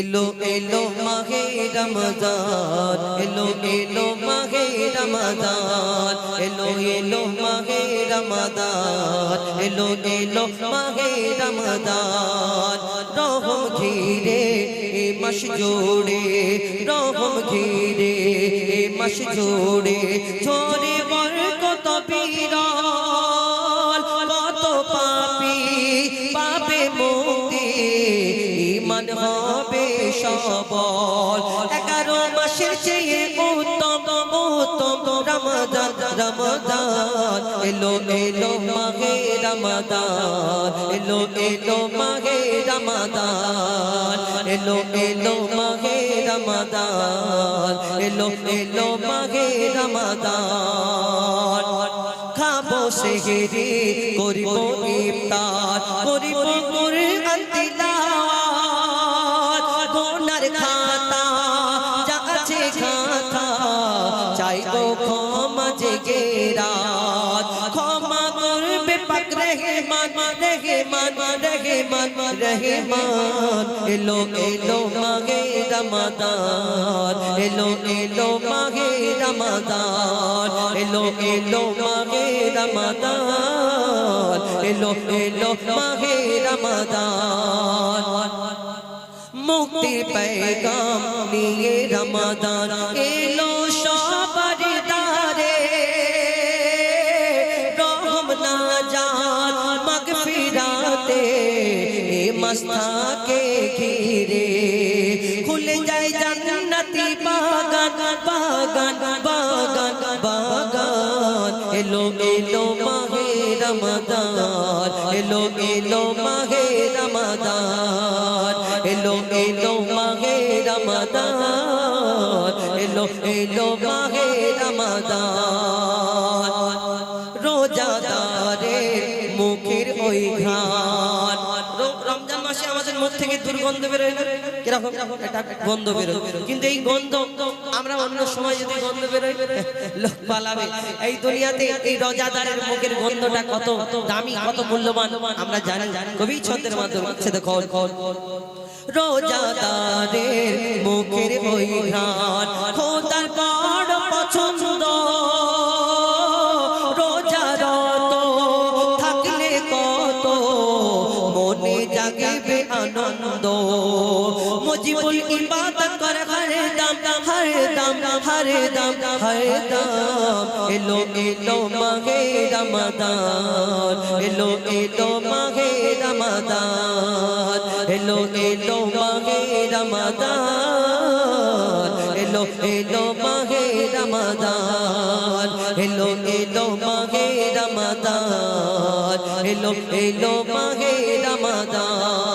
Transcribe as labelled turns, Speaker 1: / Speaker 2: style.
Speaker 1: এলো এলো মাহে রমজান, এলো এলো মাহে রমজান, এলো এলো মাহে রমজান, এলো এলো মাহে রমজান। রহম ঘিরে এ মাস জোড়ে, রহম ঘিরে এ মাস জোড়ে, ঝরে বরকত বিরল, কত পাপি পাবে মুক্তি ইমান হবে সবল। এগারো মাসের চেয়ে উত্তম উত্তম রমজান রমজান এলো এলো এলো এলো এলো এলো এলো এলো খাব সেহেরি, করিব ইফতার। করিব গোনার খাতা, যা আছে খাতা। চাইব ক্ষমা জেগে রাত। ক্ষমা করবে পাক রহমান রহমান রহমান রহমান। এলো এলো মাগে রমাদান, এলো এলো মাগে রমাদান। এলো এলো মাগে রমাদান, এলো এলো মাগে রমাদান। मुक्ति पैगाम लिए रमदान। ए लो ना जान, मग फिराते, ए के घेरे। खुल जाए जन्नति बागन बागन लो রমাদান। এলো এলো মাহে রমাদান। এলো এলো মাহে রমাদান। এলো এলো মাহে রমাদান। রোজাদারের মুখের ওই রো- রমজান মাসে আমাদের মুখ থেকে দুর্গন্ধ বেরোয় না? কীরকম? একটা গন্ধ বেরোয়। কিন্তু এই গন্ধ আমরা অন্য সময় যদি গন্ধ বেরোয় লোক পালাবে। এই দুনিয়াতে এই রোজাদারের মুখের গন্ধটা কত দামি কত মূল্যবান আমরা জানি। কবি ছন্দের মাধ্যমে হচ্ছে দেখো। রোজাদারের মুখের ওই ঘ্রাণ খোদার বড় পছন্দ। রোজারত থাকলে কত মনে জাগবে আনন্দ। মুজিবুল ইবাদত করে, হরে দাম হরে দাম হরে দাম হরে দাম। এলো এলো মাহে রমাদান, এলো এলো মাহে রমাদান, এলো এলো মাহে রমাদান, এলো এলো মাহে রমাদান, এলো এলো মাহে রমাদান, এলো এলো মাহে রমাদান।